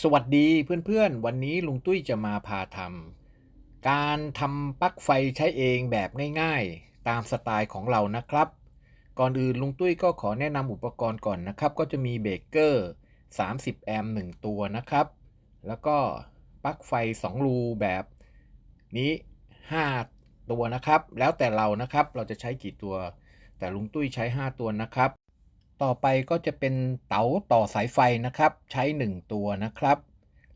สวัสดีเพื่อนๆ วันนี้ลุงตุ้ยจะมาพาทำการทำปลั๊กไฟใช้เองแบบง่ายๆ ตามสไตล์ของเรานะครับ ก่อนอื่นลุงตุ้ยก็ขอแนะนำอุปกรณ์ก่อนนะครับ ก็จะมีเบเกอร์ 30 แอมป์1ตัวนะครับ แล้วก็ปลั๊กไฟ 2 รูแบบนี้ 5 ตัวนะครับ แล้วแต่เรานะครับเราจะใช้กี่ตัว แต่ลุงตุ้ยใช้ 5 ตัวนะครับ ต่อไปก็จะเป็นเต๋าต่อสายไฟนะครับ ใช้ 1 ตัวนะครับ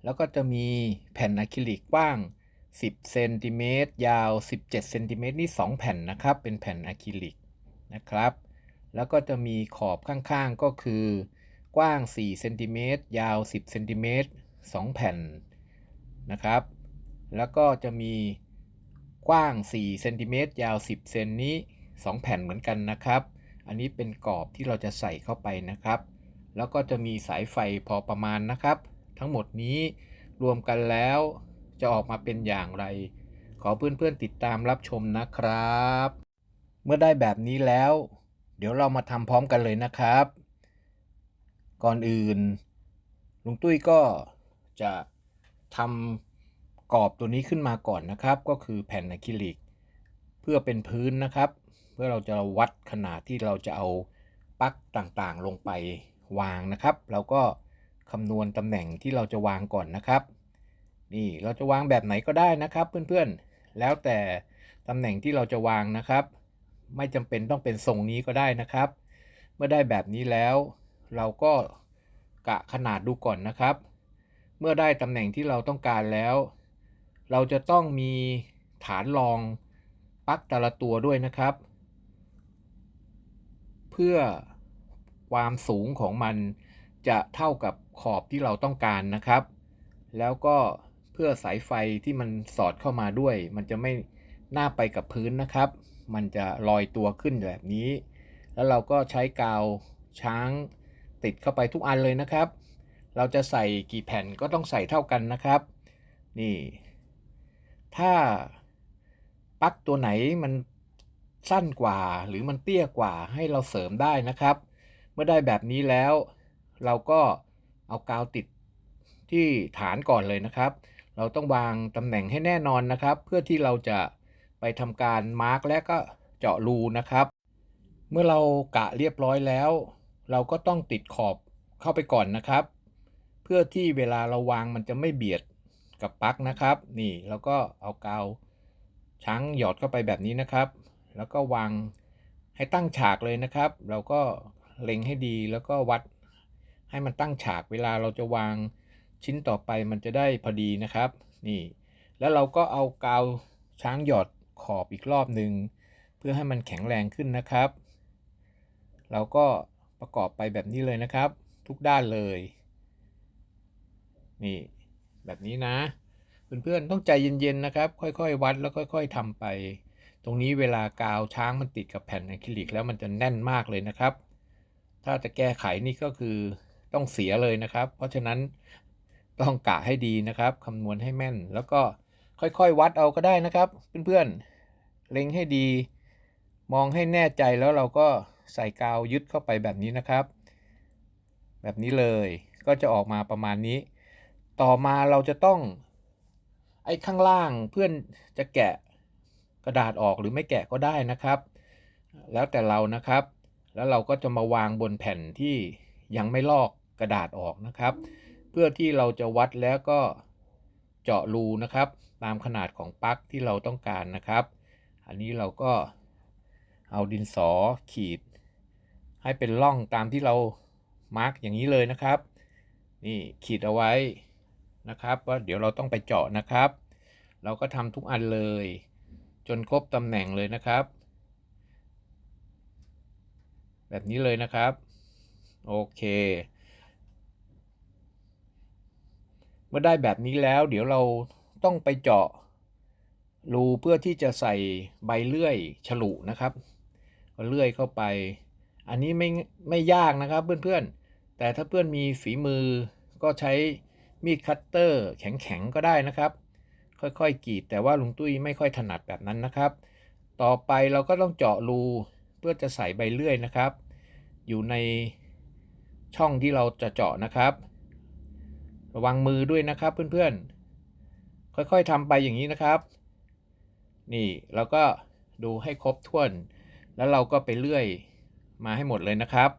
แล้วก็จะมีแผ่นอะคริลิกกว้าง 10 เซนติเมตร ยาว 17 เซนติเมตรนี่ 2 แผ่นนะครับ เป็นแผ่นอะคริลิกนะครับ แล้วก็จะมีขอบข้างๆ ก็คือกว้าง 4 เซนติเมตร ยาว 10 เซนติเมตร 2 แผ่นนะครับ แล้วก็จะมีกว้าง 4 เซนติเมตร ยาว 10 เซนนี้ 2 แผ่นเหมือนกันนะครับ อันนี้เป็นกรอบที่เราจะใส่เข้าไปนะครับ แล้วก็จะมีสายไฟพอประมาณนะครับ ทั้งหมดนี้รวมกันแล้วจะออกมาเป็นอย่างไร ขอเพื่อนๆติดตามรับชมนะครับ เมื่อได้แบบนี้แล้ว เดี๋ยวเรามาทำพร้อมกันเลยนะครับ ก่อนอื่นลุงตุ้ยก็จะทำกรอบตัวนี้ขึ้นมาก่อนนะครับ ก็คือแผ่นอะคริลิก เพื่อเป็นพื้นนะครับ เพื่อเราจะวัดขนาดที่เราจะเอาปลั๊กต่างๆ ลงไปวางนะครับ เราก็คำนวณตำแหน่งที่เราจะวางก่อนนะครับ นี่เราจะวางแบบไหนก็ได้นะครับเพื่อนๆ แล้วแต่ตำแหน่งที่เราจะวางนะครับ ไม่จำเป็นต้องเป็นทรงนี้ก็ได้นะครับ เมื่อได้แบบนี้แล้ว เราก็กะขนาดดูก่อนนะครับ เมื่อได้ตำแหน่งที่เราต้องการแล้ว เราจะต้องมีฐานรองปลั๊กแต่ละตัวด้วยนะครับ เพื่อความสูงของมันจะเท่ากับขอบที่เราต้องการนะครับ แล้วก็เพื่อสายไฟที่มันสอดเข้ามาด้วย มันจะไม่หน้าไปกับพื้นนะครับ มันจะลอยตัวขึ้นแบบนี้ แล้วเราก็ใช้กาวช้างติดเข้าไปทุกอันเลยนะครับ เราจะใส่กี่แผ่นก็ต้องใส่เท่ากันนะครับ นี่ ถ้าปลั๊กตัวไหนมัน สั้นกว่า หรือมันเตี้ยกว่าให้เราเสริมได้นะครับ เมื่อได้แบบนี้แล้ว เราก็เอากาวติดที่ฐานก่อนเลยนะครับ เราต้องวางตำแหน่งให้แน่นอนนะครับ เพื่อที่เราจะไปทำการมาร์กและก็เจาะรูนะครับ เมื่อเรากะเรียบร้อยแล้ว เราก็ต้องติดขอบเข้าไปก่อนนะครับ เพื่อที่เวลาเราวางมันจะไม่เบียดกับปลั๊กนะครับ นี่แล้วก็เอากาวช้างหยอดเข้าไปแบบนี้นะครับ แล้วก็วางให้ตั้งฉากเลยนะครับ เราก็เล็งให้ดีแล้วก็วัดให้มันตั้งฉากเวลาเราจะวางชิ้นต่อไปมันจะได้พอดีนะครับ นี่ แล้วเราก็เอากาวช้างหยอดขอบอีกรอบหนึ่งเพื่อให้มันแข็งแรงขึ้นนะครับ เราก็ประกอบไปแบบนี้เลยนะครับ ทุกด้านเลย นี่แบบนี้นะ เพื่อนๆต้องใจเย็นๆนะครับ ค่อยๆ วัดแล้วค่อย ๆทำไป ตรงนี้เวลากาวช้างมันติดกับแผ่นอะคริลิกแล้วมันจะแน่นมากเลยนะครับ ถ้าจะแก้ไขนี่ก็คือต้องเสียเลยนะครับ เพราะฉะนั้นต้องกะให้ดีนะครับคำนวณให้แม่น แล้วก็ค่อยๆวัดเอาก็ได้นะครับเพื่อนๆเล็งให้ดี มองให้แน่ใจแล้วเราก็ใส่กาวยึดเข้าไปแบบนี้นะครับ แบบนี้เลยก็จะออกมาประมาณนี้ ต่อมาเราจะต้อง ไอ้ข้างล่างเพื่อนจะแกะ กระดาษออกหรือไม่แกะก็ได้นะครับ แล้วแต่เรานะครับ แล้วเราก็จะมาวางบนแผ่นที่ยังไม่ลอกกระดาษออกนะครับ เพื่อที่เราจะวัดแล้วก็เจาะรูนะครับ ตามขนาดของปลั๊กที่เราต้องการนะครับ อันนี้เราก็เอาดินสอขีด ให้เป็นร่องตามที่เรามาร์กอย่างนี้เลยนะครับ นี่ขีดเอาไว้นะครับว่าเดี๋ยวเราต้องไปเจาะนะครับ เราก็ทำทุกอันเลย จนครบตำแหน่งเลยนะครับ แบบนี้เลยนะครับ โอเค เมื่อได้แบบนี้แล้ว เดี๋ยวเราต้องไปเจาะรูเพื่อที่จะใส่ใบเลื่อยฉลุนะครับเลื่อยเข้าไป อันนี้ไม่ไม่ยากนะครับเพื่อนๆ แต่ถ้าเพื่อนมีฝีมือก็ใช้มีดคัตเตอร์แข็งๆก็ได้นะครับ ค่อยๆกรีด แต่ว่าลุงตุ้ยไม่ค่อยถนัดแบบนั้นนะครับ ต่อไปเราก็ต้องเจาะรูเพื่อจะใส่ใบเลื่อยนะครับ อยู่ในช่องที่เราจะเจาะนะครับ ระวังมือด้วยนะครับเพื่อนๆ ค่อยๆทำไปอย่างนี้นะครับ นี่เราก็ดูให้ครบถ้วน แล้วเราก็ไปเลื่อยมาให้หมดเลยนะครับ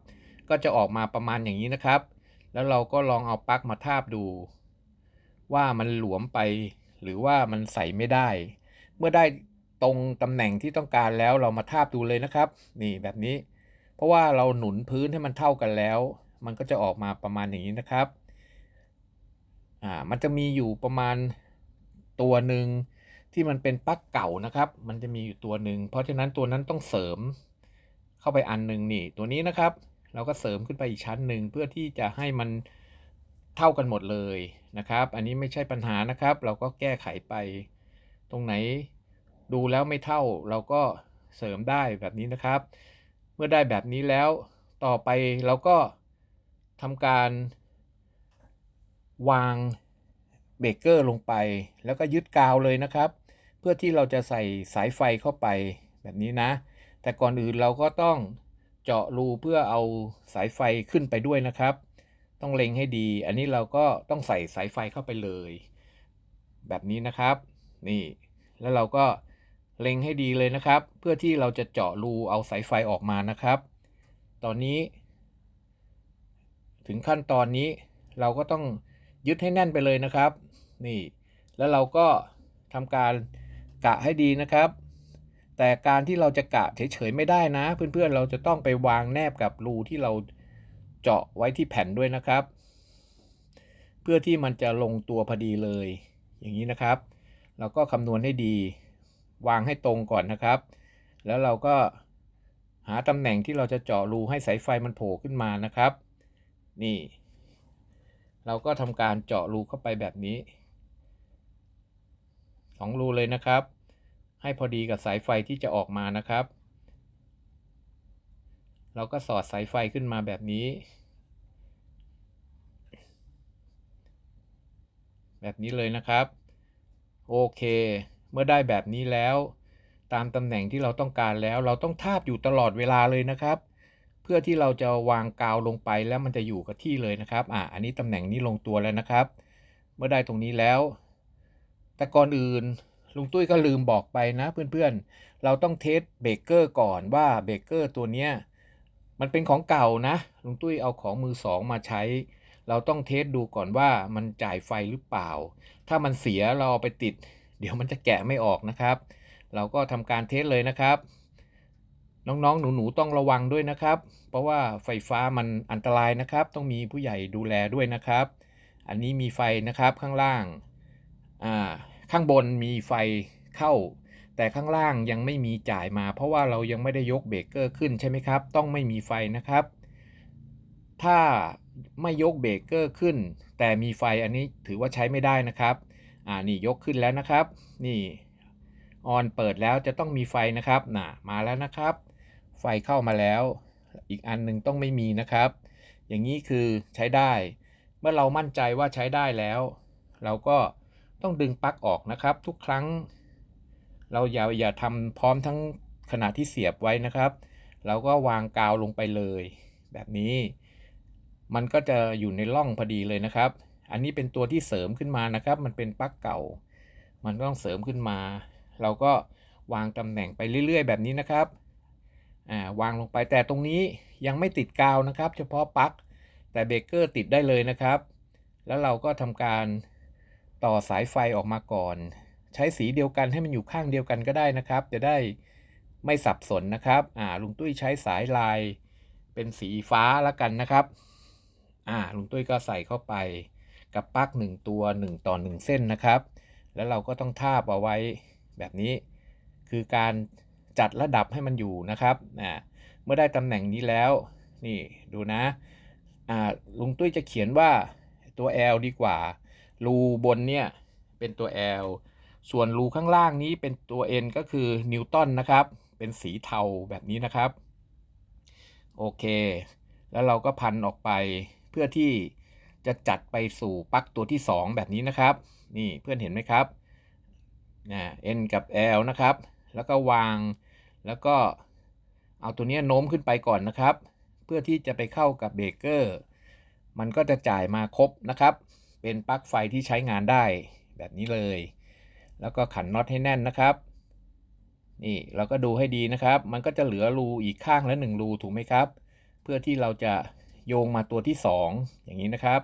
ก็จะออกมาประมาณอย่างนี้นะครับ แล้วเราก็ลองเอาปลั๊กมาทาบดู ว่ามันหลวมไป หรือว่ามันใส่ไม่ได้ เมื่อได้ตรงตำแหน่งที่ต้องการแล้วเรามาทาบดูเลยนะครับ นี่แบบนี้ เพราะว่าเราหนุนพื้นให้มันเท่ากันแล้ว มันก็จะออกมาประมาณอย่างนี้นะครับอ่ามันจะมีอยู่ประมาณตัวหนึ่งที่มันเป็นปลั๊กเก่านะครับ มันจะมีอยู่ตัวหนึ่งเพราะฉะนั้นตัวนั้นต้องเสริมเข้าไปอันหนึ่งนี่ ตัวนี้นะครับ เราก็เสริมขึ้นไปอีกชั้นหนึ่งเพื่อที่จะให้มันเท่ากันหมดเลย นะครับ อันนี้ไม่ใช่ปัญหานะครับ เราก็แก้ไขไป ตรงไหนดูแล้วไม่เท่าเราก็เสริมได้แบบนี้นะครับ เมื่อได้แบบนี้แล้วต่อไปเราก็ทำการวางเบเกอร์ลงไป แล้วก็ยึดกาวเลยนะครับ เพื่อที่เราจะใส่สายไฟเข้าไปแบบนี้นะ แต่ก่อนอื่นเราก็ต้องเจาะรูเพื่อเอาสายไฟขึ้นไปด้วยนะครับ ต้องเล็งให้ดี อันนี้เราก็ต้องใส่สายไฟเข้าไปเลย แบบนี้นะครับ นี่ แล้วเราก็เล็งให้ดีเลยนะครับ เพื่อที่เราจะเจาะรูเอาสายไฟออกมานะครับ ตอนนี้ ถึงขั้นตอนนี้เราก็ต้องยึดให้แน่นไปเลยนะครับ นี่ แล้วเราก็ทำการกะให้ดีนะครับ แต่การที่เราจะกะเฉยๆไม่ได้นะ เพื่อนๆเราจะต้องไปวางแนบกับรูที่เรา เจาะไว้ที่แผ่นด้วยนะครับ เพื่อที่มันจะลงตัวพอดีเลย อย่างนี้นะครับเราก็คำนวณให้ดี วางให้ตรงก่อนนะครับ แล้วเราก็หาตำแหน่งที่เราจะเจาะรูให้สายไฟมันโผล่ขึ้นมานะครับ นี่ เราก็ทำการเจาะรูเข้าไปแบบนี้สองรูเลยนะครับ ให้พอดีกับสายไฟที่จะออกมานะครับ เราก็สอดสายไฟขึ้นมาแบบนี้ แบบนี้เลยนะครับ โอเค เมื่อได้แบบนี้แล้ว ตามตำแหน่งที่เราต้องการแล้วเราต้องทาบอยู่ตลอดเวลาเลยนะครับ เพื่อที่เราจะวางกาวลงไปแล้วมันจะอยู่กับที่เลยนะครับ อ่าอันนี้ตำแหน่งนี้ลงตัวแล้วนะครับ เมื่อได้ตรงนี้แล้ว แต่ก่อนอื่นลุงตุ้ยก็ลืมบอกไปนะเพื่อนๆ เราต้องเทสเบรกเกอร์ก่อนว่าเบรกเกอร์ตัวเนี้ย มันเป็นของเก่านะลุงตุ้ยเอาของมือสองมาใช้ เราต้องเทสดูก่อนว่ามันจ่ายไฟหรือเปล่า ถ้ามันเสียเราเอาไปติด เดี๋ยวมันจะแกะไม่ออกนะครับ เราก็ทำการเทสเลยนะครับ น้องๆ หนูๆ ต้องระวังด้วยนะครับ เพราะว่าไฟฟ้ามันอันตรายนะครับ ต้องมีผู้ใหญ่ดูแลด้วยนะครับ อันนี้มีไฟนะครับข้างล่าง อ่า ข้างบนมีไฟเข้า แต่ข้างล่างยังไม่มีจ่ายมา เพราะว่าเรายังไม่ได้ยกเบรกเกอร์ขึ้นใช่ไหมครับ ต้องไม่มีไฟนะครับ ถ้าไม่ยกเบรกเกอร์ขึ้น แต่มีไฟอันนี้ถือว่าใช้ไม่ได้นะครับ อ่านี่ยกขึ้นแล้วนะครับ นี่ออนเปิดแล้วจะต้องมีไฟนะครับน่ะมาแล้วนะครับ ไฟเข้ามาแล้ว อีกอันหนึ่งต้องไม่มีนะครับ อย่างนี้คือใช้ได้ เมื่อเรามั่นใจว่าใช้ได้แล้ว เราก็ต้องดึงปลั๊กออกนะครับ ทุกครั้ง เราอย่าอย่าทำพร้อมทั้งขณะที่เสียบไว้นะครับ เราก็วางกาวลงไปเลย แบบนี้ มันก็จะอยู่ในร่องพอดีเลยนะครับ อันนี้เป็นตัวที่เสริมขึ้นมานะครับ มันเป็นปลั๊กเก่า มันต้องเสริมขึ้นมา เราก็วางตำแหน่งไปเรื่อย ๆ แบบนี้นะครับอ่าวางลงไปแต่ตรงนี้ยังไม่ติดกาวนะครับ เฉพาะปลั๊กแต่เบรกเกอร์ติดได้เลยนะครับ แล้วเราก็ทำการต่อสายไฟออกมาก่อน ใช้สีเดียวกันให้มันอยู่ข้างเดียวกันก็ได้นะครับ จะได้ไม่สับสนนะครับ อ่า ลุงตุ้ยใช้สายลายเป็นสีฟ้าแล้วกันนะครับ อ่า ลุงตุ้ยก็ใส่เข้าไปกับปลั๊ก1ตัว 1 ต่อ 1 เส้นนะครับ แล้วเราก็ต้องทาบเอาไว้แบบนี้ คือการจัดระดับให้มันอยู่นะครับ อ่า เมื่อได้ตำแหน่งนี้แล้ว นี่ดูนะ อ่า ลุงตุ้ยจะเขียนว่าตัว L ดีกว่า รูบนเนี่ยเป็นตัว L ส่วนรูข้างล่างนี้เป็นตัว N ก็คือนิวตันนะครับ เป็นสีเทาแบบนี้นะครับ โอเค แล้วเราก็พันออกไปเพื่อที่จะจัดไปสู่ปลั๊กตัวที่ 2 แบบนี้นะครับ นี่เพื่อนเห็นไหมครับนะ N กับ L นะครับ แล้วก็วาง แล้วก็เอาตัวนี้โน้มขึ้นไปก่อนนะครับ เพื่อที่จะไปเข้ากับเบรกเกอร์ มันก็จะจ่ายมาครบนะครับ เป็นปลั๊กไฟที่ใช้งานได้แบบนี้เลย แล้วก็ขันน็อตให้แน่นนะครับ นี่เราก็ดูให้ดีนะครับ มันก็จะเหลือรูอีกข้างละหนึ่งรูถูกไหมครับ เพื่อที่เราจะโยงมาตัวที่สองอย่างนี้นะครับ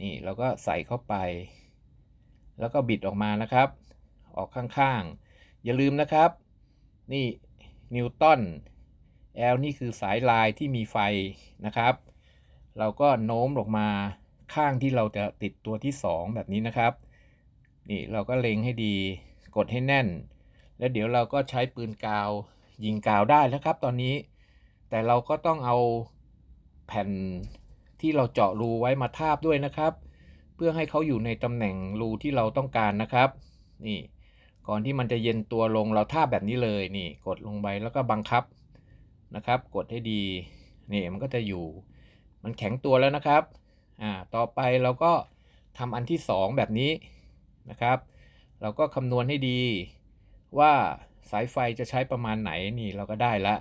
นี่เราก็ใส่เข้าไป แล้วก็บิดออกมานะครับ ออกข้างๆ อย่าลืมนะครับ นี่นิวตัน L นี่คือสายลายที่มีไฟนะครับ เราก็โน้มออกมาข้างที่เราจะติดตัวที่ 2 แบบนี้นะครับ นี่เราก็เล็งให้ดี กดให้แน่น แล้วเดี๋ยวเราก็ใช้ปืนกาว ยิงกาวได้แล้วครับตอนนี้ แต่เราก็ต้องเอาแผ่นที่เราเจาะรูไว้มาทาบด้วยนะครับ เพื่อให้เขาอยู่ในตำแหน่งรูที่เราต้องการนะครับ นี่ ก่อนที่มันจะเย็นตัวลงเราทาบแบบนี้เลยนี่ กดลงไปแล้วก็บังคับนะครับ กดให้ดี นี่มันก็จะอยู่ มันแข็งตัวแล้วนะครับ อ่า ต่อไปเราก็ทำอันที่ 2 แบบนี้ นะครับ เราก็คำนวณให้ดีว่าสายไฟจะใช้ประมาณไหนนี่เราก็ได้ละ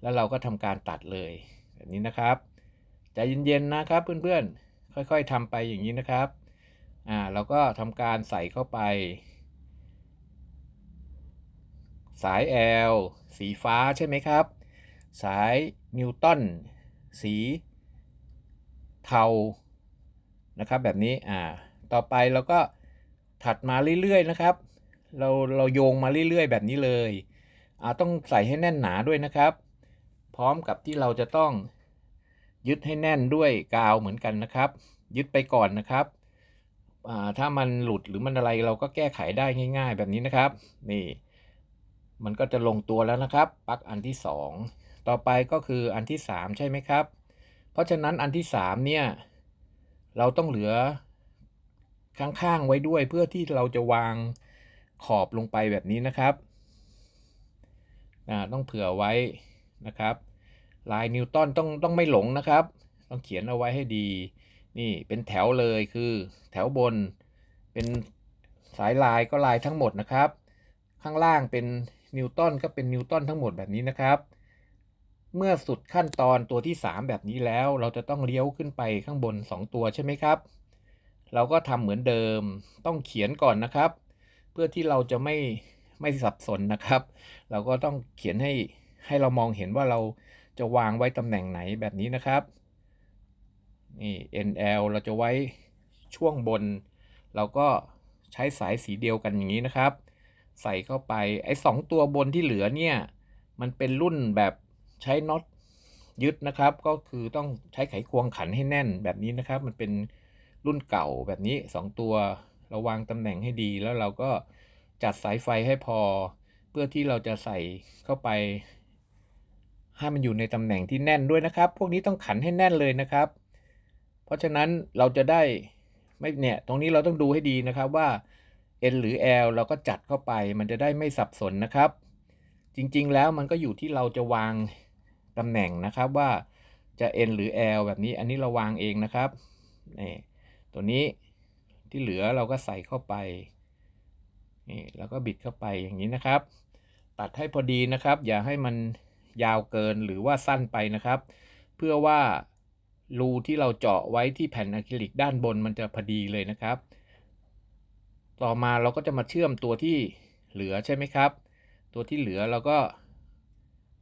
แล้วเราก็ทำการตัดเลยแบบนี้นะครับใจเย็นๆนะครับเพื่อนๆ ค่อยๆทำไปอย่างนี้นะครับอ่าเราก็ทำการใส่เข้าไป สาย L สีฟ้าใช่ไหมครับ สายนิวตันสีเทานะครับแบบนี้อ่าต่อไปเราก็ ถัดมาเรื่อยๆนะครับ เราเราโยงมาเรื่อยๆ แบบนี้เลยอาต้องใส่ให้แน่นหนาด้วยนะครับ พร้อมกับที่เราจะต้องยึดให้แน่นด้วยกาวเหมือนกันนะครับ ยึดไปก่อนนะครับถ้ามันหลุดหรือมันอะไรเราก็แก้ไขได้ง่าย ๆ แบบนี้นะครับ นี่ มันก็จะลงตัวแล้วนะครับปลั๊กอันที่ 2 ต่อไปก็คืออันที่ 3 ใช่ไหมครับ เพราะฉะนั้นอันที่ 3 เนี่ย เราต้องเหลือ ข้างๆไว้ด้วยเพื่อที่เราจะวางขอบลงไปแบบนี้นะครับต้องเผื่อไว้นะครับ ลายนิวตันต้องต้องไม่หลงนะครับ ต้องเขียนเอาไว้ให้ดี นี่เป็นแถวเลยคือแถวบนเป็นสายลายก็ลายทั้งหมดนะครับ ข้างล่างเป็นนิวตันก็เป็นนิวตันทั้งหมดแบบนี้นะครับ เมื่อสุดขั้นตอนตัวที่ 3 แบบนี้แล้ว เราจะต้องเลี้ยวขึ้นไปข้างบน 2 ตัวใช่ไหมครับ เราก็ทำเหมือนเดิมต้องเขียนก่อนนะครับ เพื่อที่เราจะไม่ไม่สับสนนะครับ เราก็ต้องเขียนให้ให้เรามองเห็นว่าเราจะวางไว้ตำแหน่งไหนแบบนี้นะครับนี่ NL เราจะไว้ช่วงบน เราก็ใช้สายสีเดียวกันอย่างนี้นะครับ ใส่เข้าไปไอ้สองตัวบนที่เหลือเนี่ย มันเป็นรุ่นแบบใช้น็อตยึดนะครับ ก็คือต้องใช้ไขควงขันให้แน่นแบบนี้นะครับ มันเป็น รุ่นเก่าแบบนี้ 2 ตัวเราวางตำแหน่งให้ดี แล้วเราก็จัดสายไฟให้พอ เพื่อที่เราจะใส่เข้าไป ให้มันอยู่ในตำแหน่งที่แน่นด้วยนะครับ พวกนี้ต้องขันให้แน่นเลยนะครับ เพราะฉะนั้นเราจะได้ไม่เนี่ยตรงนี้เราต้องดูให้ดีนะครับว่า N หรือ L เราก็จัดเข้าไป มันจะได้ไม่สับสนนะครับ จริงๆแล้วมันก็อยู่ที่เราจะวางตำแหน่งนะครับว่าจะ N หรือ L แบบนี้อันนี้เราวางเองนะครับนี่ ตัวนี้ที่เหลือเราก็ใส่เข้าไปนี่แล้วก็บิดเข้าไปอย่างนี้นะครับ ตัดให้พอดีนะครับ อย่าให้มันยาวเกินหรือว่าสั้นไปนะครับ เพื่อว่ารูที่เราเจาะไว้ที่แผ่นอะคริลิกด้านบนมันจะพอดีเลยนะครับ ต่อมาเราก็จะมาเชื่อมตัวที่เหลือใช่ไหมครับ ตัวที่เหลือเราก็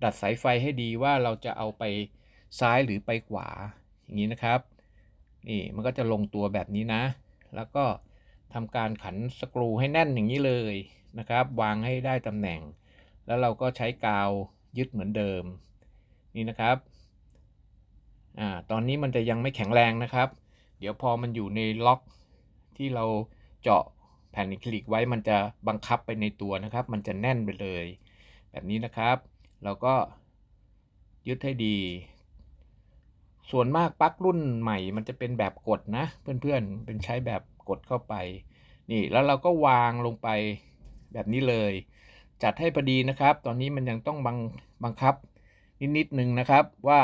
ดัดสายไฟให้ดีว่าเราจะเอาไปซ้ายหรือไปขวาอย่างนี้นะครับ นี่มันก็จะลงตัวแบบนี้นะ แล้วก็ทำการขันสกรูให้แน่นอย่างนี้เลยนะครับ วางให้ได้ตำแหน่ง แล้วเราก็ใช้กาวยึดเหมือนเดิม นี่นะครับอ่าตอนนี้มันจะยังไม่แข็งแรงนะครับ เดี๋ยวพอมันอยู่ในล็อกที่เราเจาะแผ่นอะคริลิกไว้มันจะบังคับไปในตัวนะครับ มันจะแน่นไปเลย แบบนี้นะครับ เราก็ยึดให้ดี ส่วนมากปลั๊กรุ่นใหม่ มันจะเป็นแบบกดนะ เพื่อนๆ เป็นใช้แบบกดเข้าไป นี่แล้วเราก็วางลงไปแบบนี้เลย จัดให้พอดีนะครับ ตอนนี้มันยังต้องบังบังคับ นิดๆหนึ่งนะครับว่า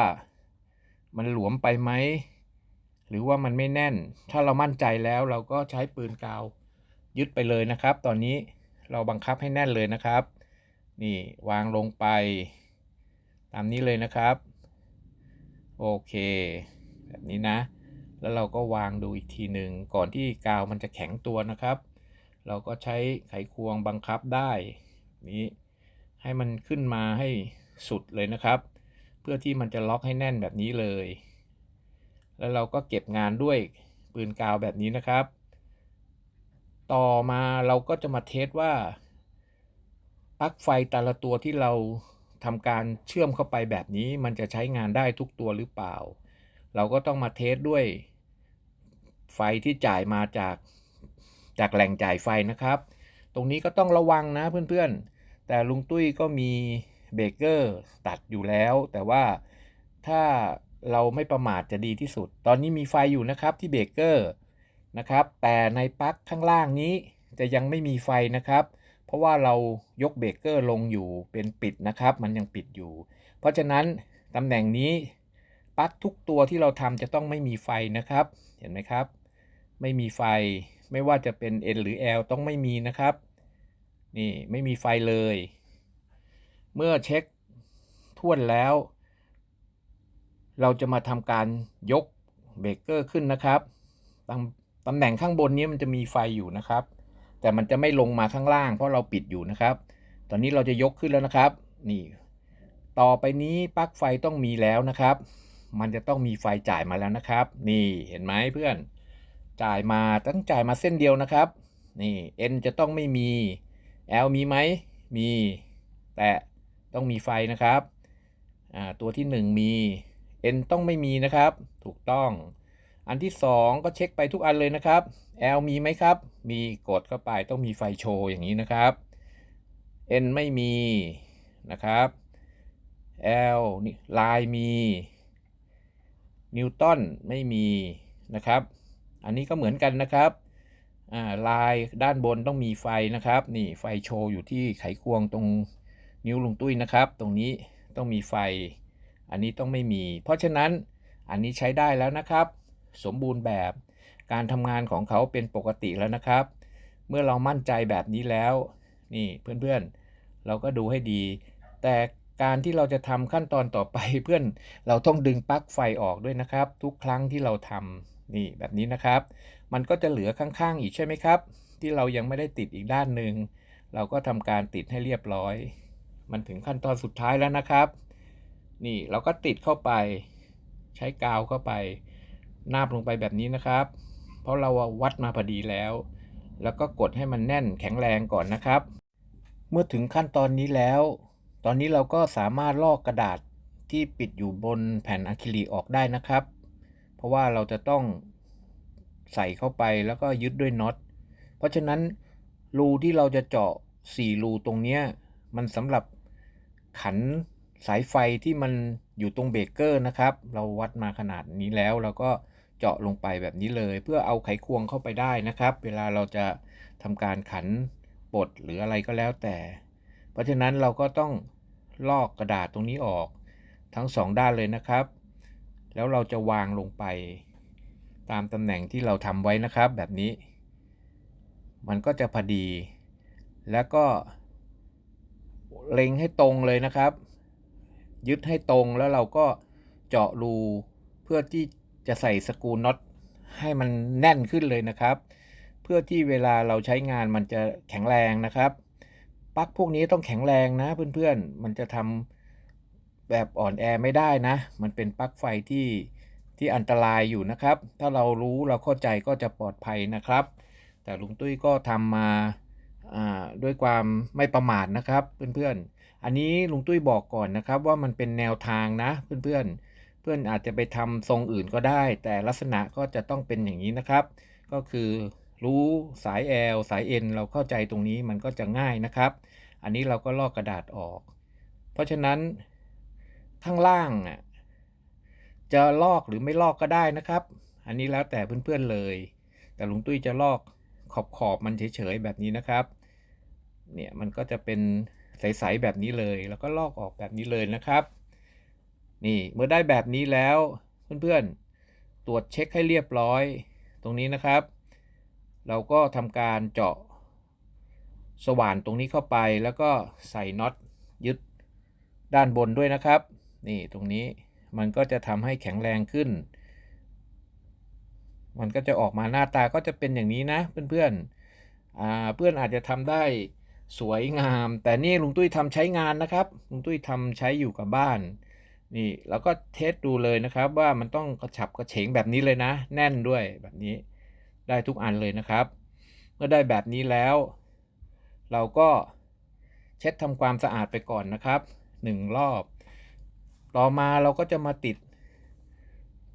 มันหลวมไปไหมหรือว่ามันไม่แน่น ถ้าเรามั่นใจแล้วเราก็ใช้ปืนกาวยึดไปเลยนะครับ ตอนนี้เราบังคับให้แน่นเลยนะครับ นี่วางลงไป ตามนี้เลยนะครับ โอเค แบบนี้นะ แล้วเราก็วางดูอีกทีหนึ่งก่อนที่กาวมันจะแข็งตัวนะครับ เราก็ใช้ไขควงบังคับได้นี้ให้มันขึ้นมาให้สุดเลยนะครับ เพื่อที่มันจะล็อกให้แน่นแบบนี้เลย แล้วเราก็เก็บงานด้วยปืนกาวแบบนี้นะครับ ต่อมาเราก็จะมาเทสว่าปลั๊กไฟแต่ละตัวที่เรา ทำการเชื่อมเข้าไปแบบนี้มันจะใช้งานได้ทุกตัวหรือเปล่า เราก็ต้องมาเทสด้วยไฟที่จ่ายมาจากจากแหล่งจ่ายไฟนะครับ ตรงนี้ก็ต้องระวังนะเพื่อนๆ แต่ลุงตุ้ยก็มีเบเกอร์ตัดอยู่แล้ว แต่ว่าถ้าเราไม่ประมาทจะดีที่สุด ตอนนี้มีไฟอยู่นะครับที่เบเกอร์นะครับ แต่ในปลั๊กข้างล่างนี้จะยังไม่มีไฟนะครับเราะว่าเรายกเบรกเกอร์ลงอยู่เป็นปิดนะครับ มันยังปิดอยู่ เพราะฉะนั้นตำแหน่งนี้ปลั๊กทุกตัวที่เราทำจะต้องไม่มีไฟนะครับ เห็นไหมครับ ไม่มีไฟไม่ว่าจะเป็น N หรือ L ต้องไม่มีนะครับ นี่ไม่มีไฟเลย เมื่อเช็คท่วนแล้ว เราจะมาทำการยกเบรกเกอร์ขึ้นนะครับตำตำแหน่งข้างบนนี้มันจะมีไฟอยู่นะครับ แต่มันจะไม่ลงมาข้างล่าง เพราะเราปิดอยู่นะครับ ตอนนี้เราจะยกขึ้นแล้วนะครับ นี่ ต่อไปนี้ปลั๊กไฟต้องมีแล้วนะครับ มันจะต้องมีไฟจ่ายมาแล้วนะครับ นี่เห็นไหมเพื่อน จ่ายมาตั้งจ่ายมาเส้นเดียวนะครับ นี่ N จะต้องไม่มี L มีไหมมี แต่ต้องมีไฟนะครับ ตัวที่ 1 มี N ต้องไม่มีนะครับ ถูกต้อง อันที่ 2 ก็เช็คไปทุกอันเลยนะครับ L มีไหมครับ มีกดเข้าไปต้องมีไฟโชว์อย่างนี้นะครับ N ไม่มีนะครับ L นี่ลายมีนิวตันไม่มีนะครับ อันนี้ก็เหมือนกันนะครับลายด้านบนต้องมีไฟนะครับ นี่ไฟโชว์อยู่ที่ไขควงตรงนิ้วลุงตุ้ยนะครับ ตรงนี้ต้องมีไฟ อันนี้ต้องไม่มี เพราะฉะนั้นอันนี้ใช้ได้แล้วนะครับ สมบูรณ์แบบ การทำงานของเขาเป็นปกติแล้วนะครับ เมื่อเรามั่นใจแบบนี้แล้ว นี่เพื่อนๆ เราก็ดูให้ดี แต่การที่เราจะทำขั้นตอนต่อไปเพื่อนเราต้องดึงปลั๊กไฟออกด้วยนะครับ ทุกครั้งที่เราทำนี่แบบนี้นะครับ มันก็จะเหลือข้างๆอีกใช่ไหมครับ ที่เรายังไม่ได้ติดอีกด้านหนึ่งเราก็ทำการติดให้เรียบร้อย มันถึงขั้นตอนสุดท้ายแล้วนะครับ นี่เราก็ติดเข้าไป ใช้กาวเข้าไป นาบลงไปแบบนี้นะครับ เพราะเราวัดมาพอดีแล้ว แล้วก็กดให้มันแน่นแข็งแรงก่อนนะครับ เมื่อถึงขั้นตอนนี้แล้ว ตอนนี้เราก็สามารถลอกกระดาษที่ปิดอยู่บนแผ่นอะคริลิกออกได้นะครับ เพราะว่าเราจะต้องใส่เข้าไปแล้วก็ยึดด้วยน็อต เพราะฉะนั้นรูที่เราจะเจาะ4รูตรงนี้มันสำหรับขันสายไฟที่มันอยู่ตรงเบรกเกอร์นะครับ เราวัดมาขนาดนี้แล้วเราก็ เจาะลงไปแบบนี้เลย เพื่อเอาไขควงเข้าไปได้นะครับ เวลาเราจะทำการขันปลดหรืออะไรก็แล้วแต่ เพราะฉะนั้นเราก็ต้องลอกกระดาษตรงนี้ออกทั้งสองด้านเลยนะครับ แล้วเราจะวางลงไป ตามตำแหน่งที่เราทำไว้นะครับ แบบนี้ มันก็จะพอดี แล้วก็ เล็งให้ตรงเลยนะครับ ยึดให้ตรงแล้วเราก็เจาะรูเพื่อที่ จะใส่สกูน็อตให้มันแน่นขึ้นเลยนะครับ เพื่อที่เวลาเราใช้งานมันจะแข็งแรงนะครับปลั๊กพวกนี้ต้องแข็งแรงนะเพื่อนๆ มันจะทำแบบอ่อนแอไม่ได้นะ มันเป็นปลั๊กไฟที่ที่อันตรายอยู่นะครับ ถ้าเรารู้เราเข้าใจก็จะปลอดภัยนะครับ แต่ลุงตุ้ยก็ทำมาด้วยความไม่ประมาทนะครับเพื่อนๆ อันนี้ลุงตุ้ยบอกก่อนนะครับว่ามันเป็นแนวทางนะเพื่อนๆ เพื่อนอาจจะไปทำทรงอื่นก็ได้ แต่ลักษณะก็จะต้องเป็นอย่างนี้นะครับ ก็คือรู้สาย L สาย N เราเข้าใจตรงนี้มันก็จะง่ายนะครับ อันนี้เราก็ลอกกระดาษออก เพราะฉะนั้นข้างล่างอะจะลอกหรือไม่ลอกก็ได้นะครับ อันนี้แล้วแต่เพื่อนๆเลย แต่ลุงตุ้ยจะลอกขอบขอบมันเฉยๆแบบนี้นะครับ เนี่ยมันก็จะเป็นใสๆแบบนี้เลย แล้วก็ลอกออกแบบนี้เลยนะครับ นี่เมื่อได้แบบนี้แล้วเพื่อนๆ ตรวจเช็คให้เรียบร้อย ตรงนี้นะครับ เราก็ทำการเจาะสว่านตรงนี้เข้าไปแล้วก็ใส่น็อตยึดด้านบนด้วยนะครับ นี่ตรงนี้มันก็จะทำให้แข็งแรงขึ้น มันก็จะออกมาหน้าตาก็จะเป็นอย่างนี้นะเพื่อนๆเพื่อนอาจจะทำได้สวยงาม แต่นี่ลุงตุ้ยทำใช้งานนะครับลุงตุ้ยทำใช้อยู่กับบ้าน นี่เราก็เทสดูเลยนะครับว่ามันต้องกระฉับกระเฉงแบบนี้เลยนะ แน่นด้วยแบบนี้ได้ทุกอันเลยนะครับ เมื่อได้แบบนี้แล้ว เราก็เช็ดทำความสะอาดไปก่อนนะครับหนึ่งรอบ ต่อมาเราก็จะมาติด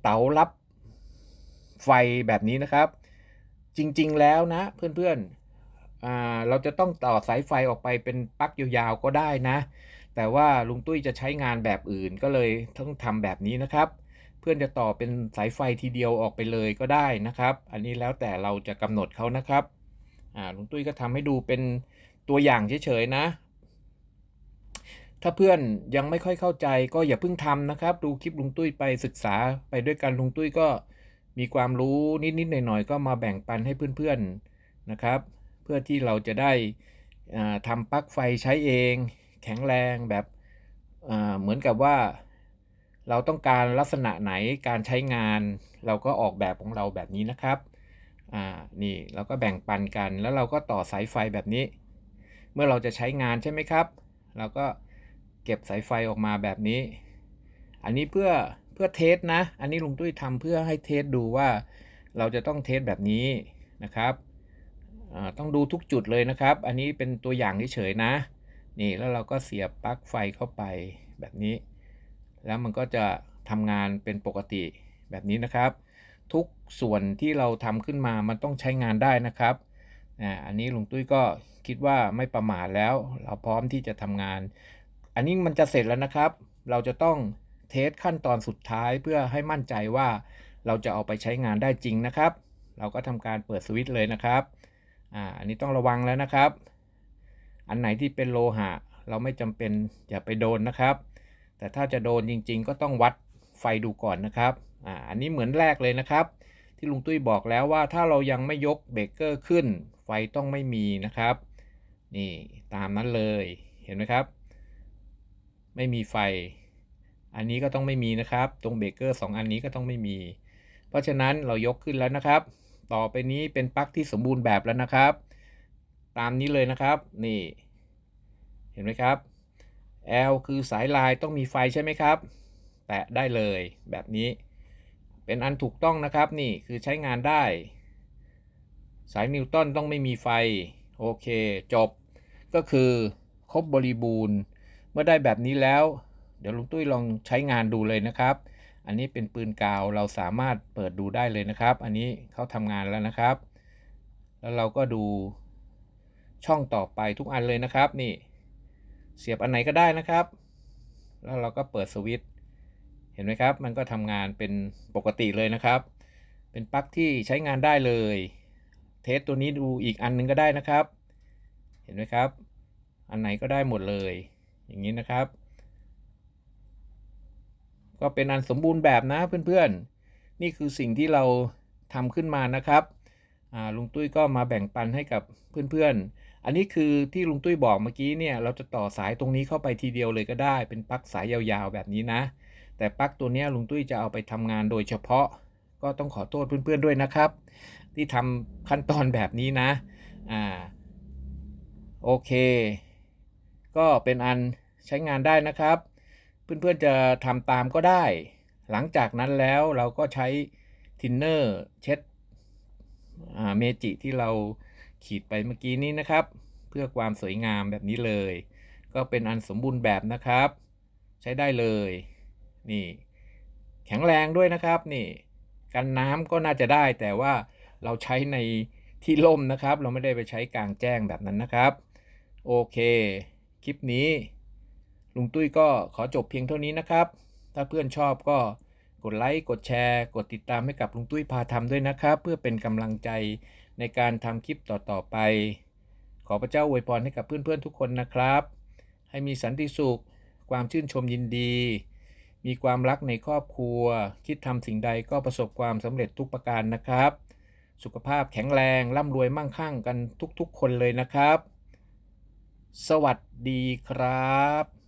เตารับไฟแบบนี้นะครับ จริงๆแล้วนะเพื่อนๆเราจะต้องต่อสายไฟออกไปเป็นปลั๊กยาวๆก็ได้นะ แต่ว่าลุงตุ้ยจะใช้งานแบบอื่นก็เลยต้องทำแบบนี้นะครับ เพื่อนจะต่อเป็นสายไฟทีเดียวออกไปเลยก็ได้นะครับ อันนี้แล้วแต่เราจะกำหนดเขานะครับลุงตุ้ยก็ทำให้ดูเป็นตัวอย่างเฉยๆนะ ถ้าเพื่อนยังไม่ค่อยเข้าใจก็อย่าเพิ่งทำนะครับ ดูคลิปลุงตุ้ยไปศึกษาไปด้วยกันลุงตุ้ยก็มีความรู้นิดๆหน่อยๆก็มาแบ่งปันให้เพื่อนๆนะครับ เพื่อที่เราจะได้ทำปลั๊กไฟใช้เอง แข็งแรงแบบเหมือนกับว่าเราต้องการลักษณะไหนการใช้งาน เราก็ออกแบบของเราแบบนี้นะครับอ่านี่เราก็แบ่งปันกันแล้วเราก็ต่อสายไฟแบบนี้ เมื่อเราจะใช้งานใช่ไหมครับ เราก็เก็บสายไฟออกมาแบบนี้ อันนี้เพื่อเพื่อเทสนะ อันนี้ลุงตุ้ยทำเพื่อให้เทสดูว่า เราจะต้องเทสแบบนี้นะครับอ่าต้องดูทุกจุดเลยนะครับ อันนี้เป็นตัวอย่างเฉยๆนะ นี่แล้วเราก็เสียบปลั๊กไฟเข้าไปแบบนี้ แล้วมันก็จะทำงานเป็นปกติแบบนี้นะครับ ทุกส่วนที่เราทำขึ้นมามันต้องใช้งานได้นะครับอันนี้ลุงตุ้ยก็คิดว่าไม่ประมาทแล้ว เราพร้อมที่จะทำงาน อันนี้มันจะเสร็จแล้วนะครับ เราจะต้องเทสขั้นตอนสุดท้ายเพื่อให้มั่นใจว่าเราจะเอาไปใช้งานได้จริงนะครับ เราก็ทำการเปิดสวิตช์เลยนะครับ อ่า อันนี้ต้องระวังแล้วนะครับ อันไหนที่เป็นโลหะ เราไม่จำเป็นอย่าไปโดนนะครับ แต่ถ้าจะโดนจริงๆ ก็ต้องวัดไฟดูก่อนนะครับอ่าอันนี้เหมือนแรกเลยนะครับ ที่ลุงตุ้ยบอกแล้วว่าถ้าเรายังไม่ยกเบรกเกอร์ขึ้น ไฟต้องไม่มีนะครับ นี่ตามนั้นเลยเห็นไหมครับ ไม่มีไฟ อันนี้ก็ต้องไม่มีนะครับ ตรงเบรกเกอร์ 2 อันนี้ก็ต้องไม่มี เพราะฉะนั้นเรายกขึ้นแล้วนะครับ ต่อไปนี้เป็นปลั๊กที่สมบูรณ์แบบแล้วนะครับ ตามนี้เลยนะครับ นี่ เห็นไหมครับ L คือสายลายต้องมีไฟใช่ไหมครับ แตะได้เลยแบบนี้ เป็นอันถูกต้องนะครับนี่คือใช้งานได้ สายนิวตันต้องไม่มีไฟ โอเค จบ ก็คือครบบริบูรณ์ เมื่อได้แบบนี้แล้ว เดี๋ยวลุงตุ้ยลองใช้งานดูเลยนะครับ อันนี้เป็นปืนกาวเราสามารถเปิดดูได้เลยนะครับ อันนี้เขาทำงานแล้วนะครับ แล้วเราก็ดู ช่องต่อไปทุกอันเลยนะครับนี่ เสียบอันไหนก็ได้นะครับ แล้วเราก็เปิดสวิตช์เห็นไหมครับ มันก็ทำงานเป็นปกติเลยนะครับ เป็นปลั๊กที่ใช้งานได้เลย เทสตัวนี้ดูอีกอันหนึงก็ได้นะครับ เห็นไหมครับ อันไหนก็ได้หมดเลย อย่างนี้นะครับ ก็เป็นอันสมบูรณ์แบบนะเพื่อนๆ นี่คือสิ่งที่เราทำขึ้นมานะครับลุงตุ้ยก็มาแบ่งปันให้กับเพื่อนๆ อันนี้คือที่ลุงตุ้ยบอกเมื่อกี้เนี่ยเราจะต่อสายตรงนี้เข้าไปทีเดียวเลยก็ได้ เป็นปลั๊กสายยาวๆแบบนี้นะ แต่ปลั๊กตัวนี้ลุงตุ้ยจะเอาไปทำงานโดยเฉพาะ ก็ต้องขอโทษเพื่อนๆด้วยนะครับ ที่ทำขั้นตอนแบบนี้นะอ่าโอเค ก็เป็นอันใช้งานได้นะครับ เพื่อนๆจะทำตามก็ได้ หลังจากนั้นแล้วเราก็ใช้ทินเนอร์เช็ดเมจิที่เรา ขีดไปเมื่อกี้นี้นะครับ เพื่อความสวยงามแบบนี้เลย ก็เป็นอันสมบูรณ์แบบนะครับ ใช้ได้เลย นี่ แข็งแรงด้วยนะครับนี่กันน้ำก็น่าจะได้แต่ว่าเราใช้ในที่ร่มนะครับ เราไม่ได้ไปใช้กลางแจ้งแบบนั้นนะครับ โอเค คลิปนี้ ลุงตุ้ยก็ขอจบเพียงเท่านี้นะครับ ถ้าเพื่อนชอบก็กดไลค์ กดแชร์ กดติดตามให้กับลุงตุ้ยพาทำด้วยนะครับ เพื่อเป็นกำลังใจ ในการทำคลิปต่อๆไป ขอพระเจ้าอวยพรให้กับเพื่อนๆทุกคนนะครับ ให้มีสันติสุข ความชื่นชมยินดี มีความรักในครอบครัว คิดทำสิ่งใดก็ประสบความสำเร็จทุกประการนะครับ สุขภาพแข็งแรงร่ำรวยมั่งคั่งกันทุกๆ คนเลยนะครับ สวัสดีครับ